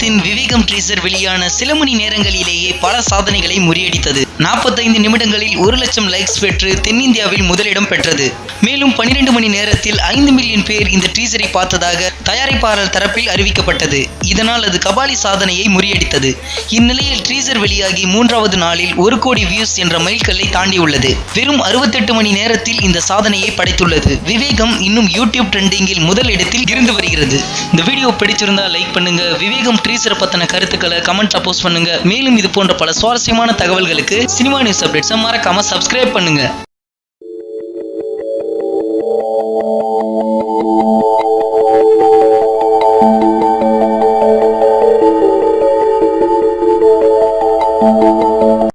நிறுவனத்தின் விவேகம் ட்ரீசர் வெளியான சில மணி நேரங்களிலேயே பல சாதனைகளை முறியடித்தது. நாற்பத்தைந்து நிமிடங்களில் ஒரு லட்சம் லைக்ஸ் பெற்று தென்னிந்தியாவில் முதலிடம் பெற்றது. மேலும் 12 மணி நேரத்தில் ஐந்து மில்லியன் பேர் இந்த டீசரை பார்த்ததாக தயாரிப்பாளர் தரப்பில் அறிவிக்கப்பட்டது. இதனால் அது கபாலி சாதனையை முறியடித்தது. இந்நிலையில் டீசர் வெளியாகி மூன்றாவது நாளில் ஒரு கோடி வியூஸ் என்ற மைல்கல்லை தாண்டியுள்ளது. வெறும் 68 மணி நேரத்தில் இந்த சாதனையை படைத்துள்ளது. விவேகம் இன்னும் யூடியூப் ட்ரெண்டிங்கில் முதல் இடத்தில் இருந்து வருகிறது. அமைகிறது இந்த வீடியோ பிடிச்சிருந்தா லைக் பண்ணுங்க. விவேகம் ட்ரீசர் பத்தின கருத்துக்களை கமெண்ட்ல போஸ்ட் பண்ணுங்க. மேலும் இது போன்ற பல சுவாரஸ்யமான தகவல்களுக்கு சினிமா நியூஸ் அப்டேட்ஸை மறக்காம சப்ஸ்கிரைப் பண்ணுங்க.